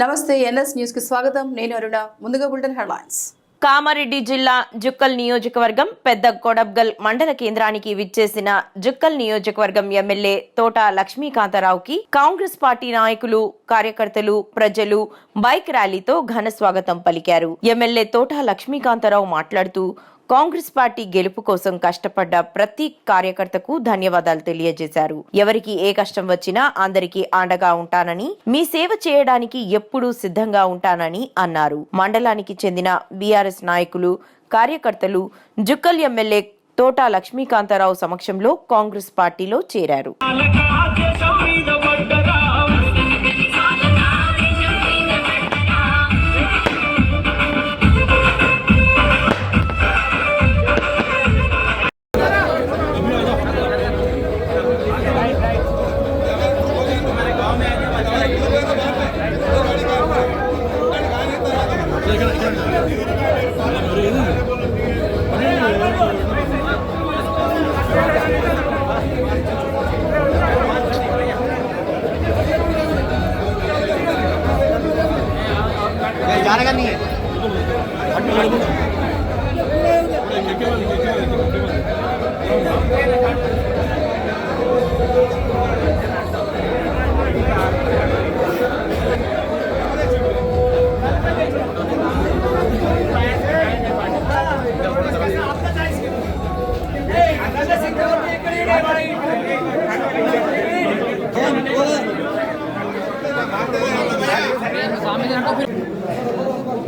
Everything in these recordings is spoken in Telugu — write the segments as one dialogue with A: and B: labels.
A: నమస్తే ఎన్ఎస్ న్యూస్కి స్వాగతం. నేను అరుణ. ముందుగా బులెటిన్ హెడ్లైన్స్.
B: కామారెడ్డి జిల్లా జుక్కల్ నియోజకవర్గం పెద్ద కొడబ్గల్ మండల కేంద్రానికి విచ్చేసిన జుక్కల్ నియోజకవర్గం ఎమ్మెల్యే తోట లక్ష్మీకాంతారావుకి కాంగ్రెస్ పార్టీ నాయకులు కార్యకర్తలు ప్రజలు బైక్ ర్యాలీతో ఘన స్వాగతం పలికారు. ఎమ్మెల్యే తోట లక్ష్మీకాంతారావు మాట్లాడుతూ కాంగ్రెస్ పార్టీ గెలుపు కోసం కష్టపడ్డ ప్రతి కార్యకర్తకు ధన్యవాదాలు తెలియజేశారు. ఎవరికి ఏ కష్టం వచ్చినా అందరికీ అండగా ఉంటానని మీ సేవ చేయడానికి ఎప్పుడూ సిద్ధంగా ఉంటానని అన్నారు. మండలానికి చెందిన బీఆర్ఎస్ నాయకులు కార్యకర్తలు జుక్కల్ ఎమ్మెల్యే తోటా లక్ష్మీకాంతారావు సమక్షంలో కాంగ్రెస్ పార్టీలో చేరారు.
C: जाने का नहीं है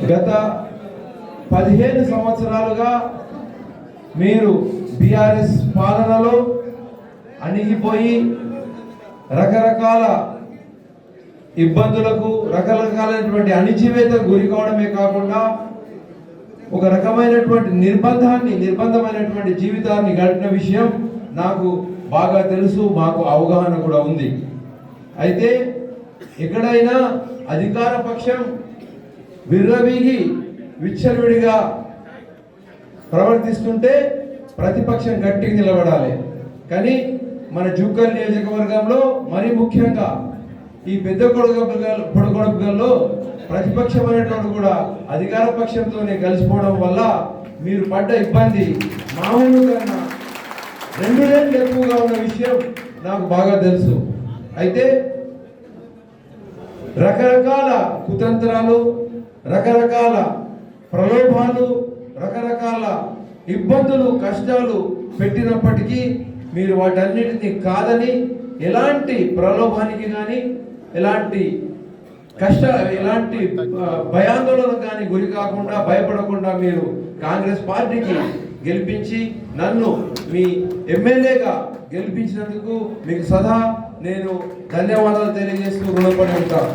D: గత పదిహేను సంవత్సరాలుగా మీరు బీఆర్ఎస్ పాలనలో అణిగిపోయి రకరకాల ఇబ్బందులకు రకరకాలైనటువంటి అణిచివేతకు గురి కావడమే కాకుండా ఒక రకమైనటువంటి నిర్బంధాన్ని నిర్బంధమైనటువంటి జీవితాన్ని గడిపిన విషయం నాకు బాగా తెలుసు మాకు అవగాహన కూడా ఉంది. అయితే ఎక్కడైనా అధికార పక్షం విర్రవీగి విచ్చలవిడిగా ప్రవర్తిస్తుంటే ప్రతిపక్షం గట్టిగా నిలబడాలి. కానీ మన జూకల్ నియోజకవర్గంలో మరి ముఖ్యంగా ఈ పెద్ద కొడుగబ్బుగల్ ప్రతిపక్షం అనేటువంటి కూడా అధికార పక్షంతోనే కలిసిపోవడం వల్ల మీరు పడ్డ ఇబ్బంది మామూలు కన్నా రెండు రేట్లు ఎక్కువగా ఉన్న విషయం నాకు బాగా తెలుసు. అయితే రకరకాల కుతంత్రాలు రకరకాల ప్రలోభాలు రకరకాల ఇబ్బందులు కష్టాలు పెట్టినప్పటికీ మీరు వాటన్నిటిని కాదని ఎలాంటి ప్రలోభానికి కానీ ఎలాంటి కష్ట ఎలాంటి భయాందోళన భయాందోళనకు కానీ గురి కాకుండా భయపడకుండా మీరు కాంగ్రెస్ పార్టీకి గెలిపించి నన్ను మీ ఎమ్మెల్యేగా గెలిపించినందుకు మీకు సదా నేను ధన్యవాదాలు తెలియజేస్తూ రుణపడి ఉంటాను.